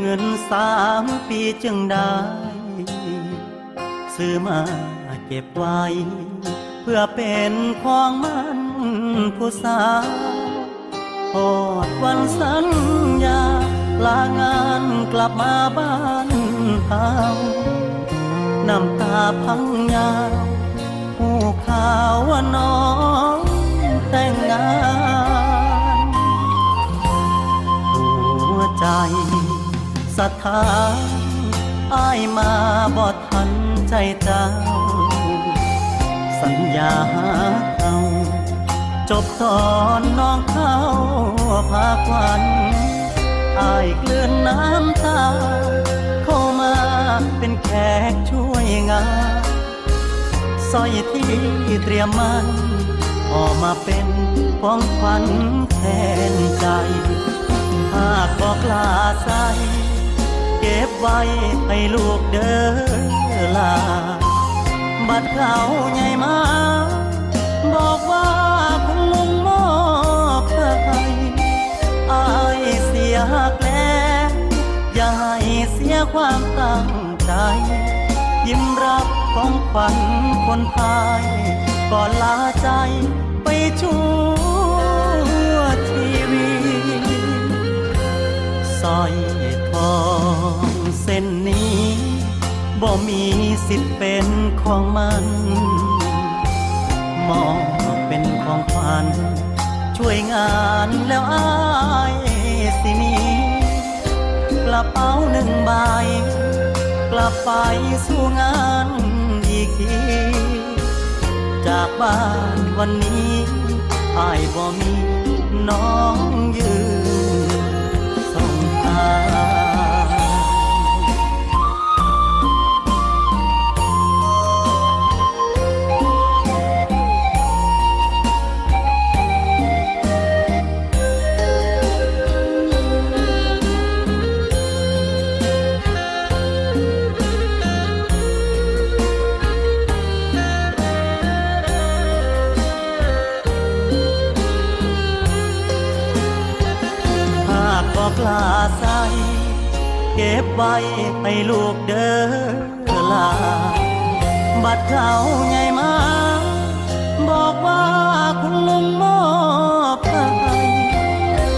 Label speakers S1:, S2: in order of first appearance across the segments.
S1: เงินสามปีจึงได้ ซื้อมาเก็บไว้ เพื่อเป็นของมันผู้สาวพอดวันสัญญา ลางานกลับมาบ้านเฮาน้ำตาพังยาวผู้ข่าวว่าน้องแต่งงาน สถาอายมาบอดทันใจเจ้า สัญญาหาเขาจบตอนน้องเขาพาควันอายเกลือนน้ำตา เข้ามาเป็นแขกช่วยงานสร้อยที่เตรียมมันออกมาเป็นของขวัญแทนใจ หากบอกลาใส เก็บไว้ให้ลูกเด้อลา บัดเขาใหญ่มา บอกว่าคุณลุงมอบให้อายเสียหักแล้วอย่าให้เสียความตั้งใจ ยิ้มรับของขวัญคนพายก่อนลาใจไปชั่วชีวิตสอย องเส้นนี้บ่มีสิทธิ์เป็นของมันมองเป็นของขวัญช่วยงานแล้วอายสินี้ กระเป๋าหนึ่งใบ กลับไปสู่งานอีกที จากบ้านวันนี้อายบ่มีน้อง บอกลาใสเก็บไว้ให้ลูกเด้อลา บัดเขาใหญ่มา บอกว่าคุณลุงมอบให้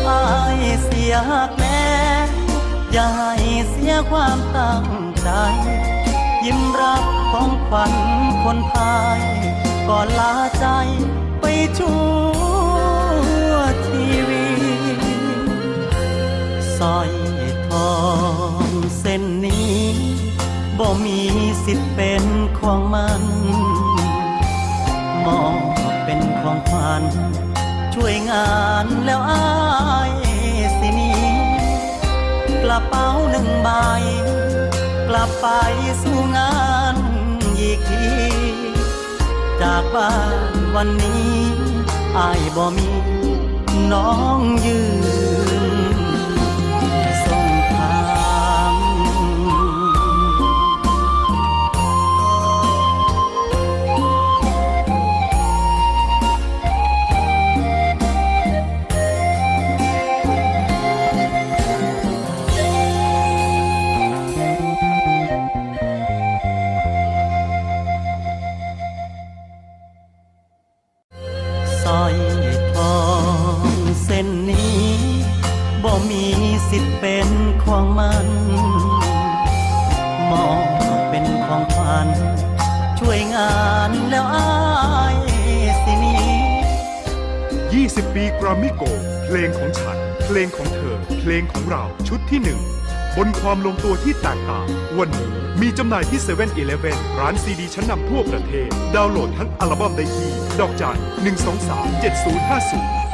S1: อายเสียหักแน่อย่าให้เสียความตั้งใจ ยิ้มรับของขวัญคนพายก่อนลาใจไปช่ว สร้อยทองเส้นนี้บ่มีสิทธิ์เป็นของมันมองเป็นของขวัญช่วยงานแล้วอายสินี้กระเป๋าหนึ่งใบ กลับไปสู่งานอีกทีจากบ้านวันนี้อายบ่มีน้องยืน สิทธิ์เป็นของมันมองเป็นของขวัญช่วยงานแล้วอายสิหนี้
S2: 20 ปีกรามิโก เพลงของฉัน เพลงของเธอ เพลงของเรา ชุดที่หนึ่ง บนความลงตัวที่แตกต่าง วันนี้มีจำหน่ายที่7 e เ e ่ e อร้านซีดีชั้นนำทั่วประเทศ ดาวน์โหลดทั้งอัลบั้มได้ที่ ดอกจัน123 7050